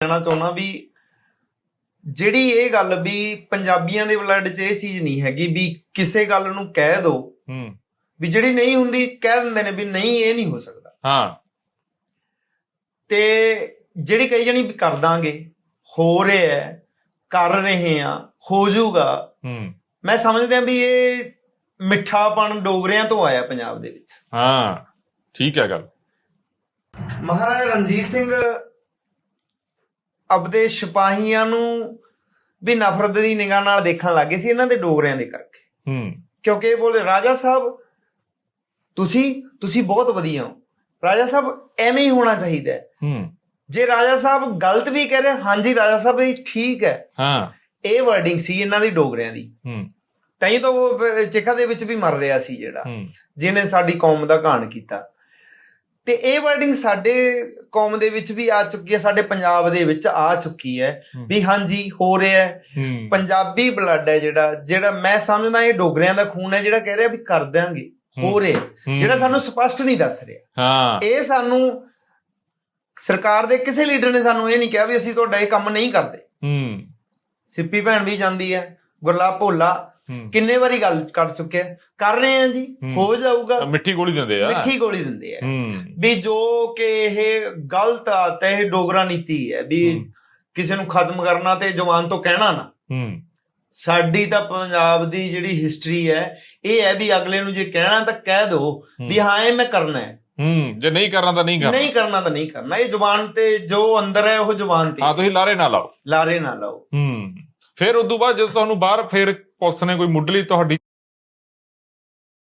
ਕਹਿਣਾ ਚਾਹੁੰਦਾ ਵੀ ਜਿਹੜੀ ਇਹ ਗੱਲ ਵੀ ਪੰਜਾਬੀਆਂ ਦੇ ਬਲੱਡ 'ਚ ਇਹ ਚੀਜ਼ ਨਹੀਂ ਹੈਗੀ ਵੀ ਕਿਸੇ ਗੱਲ ਨੂੰ ਕਹਿ ਦੋ ਹੂੰ। ਵੀ ਜਿਹੜੀ ਨਹੀਂ ਹੁੰਦੀ ਕਹਿ ਦਿੰਦੇ ਨੇ ਵੀ ਨਹੀਂ ਇਹ ਨਹੀਂ ਹੋ ਸਕਦਾ। ਹਾਂ। ਤੇ ਜਿਹੜੀ ਕਈ ਜਣੀ ਵੀ ਕਰ ਦਾਂਗੇ ਹੋ ਰਿਹਾ ਹੈ, ਕਰ ਰਹੇ ਆ ਹੋ ਜਾਊਗਾ। ਹੂੰ। ਮੈਂ ਸਮਝਦਾ ਵੀ ਇਹ ਮਿੱਠਾਪਣ ਡੋਗਰਿਆਂ ਤੋਂ ਆਇਆ ਪੰਜਾਬ ਦੇ ਵਿੱਚ। ਹਾਂ ਠੀਕ ਹੈ ਗੱਲ। ਮਹਾਰਾਜਾ ਰਣਜੀਤ ਸਿੰਘ ਆਪਦੇ ਸਿਪਾਹੀਆਂ ਨੂੰ ਵੀ ਨਫ਼ਰਤ ਦੀ ਨਿਗਾਹ ਨਾਲ ਦੇਖਣ ਲੱਗੇ ਸੀ ਇਹਨਾਂ ਦੇ ਡੋਗਰਿਆਂ ਦੇ ਕਰਕੇ। ਹੂੰ। ਕਿਉਂਕਿ ਇਹ ਬੋਲੇ ਰਾਜਾ ਸਾਹਿਬ ਤੁਸੀਂ ਤੁਸੀਂ ਬਹੁਤ ਵਧੀਆ ਹੋ। ਰਾਜਾ ਸਾਹਿਬ ਐਵੇਂ ਹੀ ਹੋਣਾ ਚਾਹੀਦਾ ਹੈ। ਹੂੰ। ਜੇ ਰਾਜਾ ਸਾਹਿਬ ਗਲਤ ਵੀ ਕਹਿ ਰਹੇ ਹਾਂਜੀ ਰਾਜਾ ਸਾਹਿਬ ਇਹ ਠੀਕ ਹੈ। ਹਾਂ। ਇਹ ਵਰਡਿੰਗ ਸੀ ਇਹਨਾਂ ਦੀ ਡੋਗਰਿਆਂ ਦੀ। ਹੂੰ। ਤਾਂ ਹੀ ਤਾਂ ਉਹ ਚਿਖਾ ਦੇ ਵਿੱਚ ਵੀ ਮਰ ਰਿਹਾ ਸੀ ਜਿਹੜਾ। ਜਿਹਨੇ ਸਾਡੀ ਕੌਮ ਦਾ ਘਾਣ ਕੀਤਾ। ਤੇ ਇਹ ਵਰਡਿੰਗ ਸਾਡੇ ਕੌਮ ਦੇ ਵਿੱਚ ਵੀ ਆ ਚੁੱਕੀ ਹੈ ਸਾਡੇ ਪੰਜਾਬ ਦੇ ਵਿੱਚ ਆ ਚੁੱਕੀ ਹੈ। ਵੀ ਹਾਂਜੀ ਹੋ ਰਿਹਾ ਹੈ। ਪੰਜਾਬੀ ਬਲੱਡ ਹੈ ਜਿਹੜਾ ਜਿਹੜਾ ਮੈਂ ਸਮਝਦਾ ਇਹ ਡੋਗਰਿਆਂ ਦਾ ਖੂਨ ਹੈ ਜਿਹੜਾ ਕਹਿ ਰਿਹਾ ਵੀ ਕਰ ਦਿਆਂਗੇ ਹੋ। ਰਿਹਾ। ਜਿਹੜਾ ਸਾਨੂੰ ਸਪਸ਼ਟ ਨਹੀਂ ਦੱਸ ਰਿਹਾ। ਹਾਂ। ਇਹ ਸਾਨੂੰ ਸਰਕਾਰ ਦੇ ਕਿਸੇ ਲੀਡਰ ਨੇ ਸਾਨੂੰ ਇਹ ਨਹੀਂ ਕਿਹਾ ਵੀ ਅਸੀਂ ਤੁਹਾਡਾ ਇਹ ਕੰਮ ਨਹੀਂ ਕਰਦੇ। ਹੂੰ। ਸਿੱਪੀ ਭੈਣ ਵੀ ਜਾਂਦੀ ਹੈ ਗੁਰਲਾਬ ਭੋਲਾ ਕਿੰਨੇ ਵਾਰੀ ਗੱਲ ਕਰ ਚੁੱਕੇ ਆ ਕਰ ਰਹੇ ਆ ਜੀ। ਹੂੰ। ਹੋ ਜਾਊਗਾ। ਤਾਂ ਮਿੱਠੀ ਗੋਲੀ ਦਿੰਦੇ ਆ। ਮਿੱਠੀ ਗੋਲੀ ਦਿੰਦੇ ਆ। ਹੂੰ। ਵੀ ਜੋ ਕਿ ਇਹ ਗਲਤ ਆਤ ਹੈ ਇਹ ਡੋਗਰਾ ਨੀਤੀ ਹੈ ਵੀ ਹੂੰ। ਕਿਸੇ ਨੂੰ ਖਤਮ ਕਰਨਾ ਤੇ ਜਵਾਨ ਤੋਂ ਕਹਿਣਾ ਨਾ। ਹੂੰ। ਸਾਡੀ ਤਾਂ ਪੰਜਾਬ ਦੀ ਜਿਹੜੀ ਹਿਸਟਰੀ ਹੈ ਇਹ ਹੈ ਵੀ ਅਗਲੇ ਨੂੰ ਜੇ ਕਹਿਣਾ ਤਾਂ ਕਹਿ ਦਿਓ ਵੀ ਹਾਂ ਇਹ ਮੈਂ ਕਰਨਾ ਹੈ। ਹੂੰ। ਜੇ ਨਹੀਂ ਕਰਨਾ ਤਾਂ ਨਹੀਂ ਕਰਨਾ। ਨਹੀਂ ਕਰਨਾ ਤਾਂ ਨਹੀਂ ਕਰਨਾ। ਇਹ ਜ਼ੁਬਾਨ ਤੇ ਜੋ ਅੰਦਰ ਹੈ ਉਹ ਜ਼ੁਬਾਨ ਹਾਂ ਤੇ ਤੁਸੀਂ ਲਾਰੇ ਨਾ ਲਾਓ। ਲਾਰੇ ਨਾ ਲਾਓ। ਹੂੰ। ਫਿਰ ਉਦੋਂ ਬਾਅਦ ਜਦੋਂ ਤੁਹਾਨੂੰ ਬਾਹਰ ਫਿਰ ਪੁਲਿਸ ਨੇ ਕੋਈ ਮੁੱਢਲੀ ਤੁਹਾਡੀ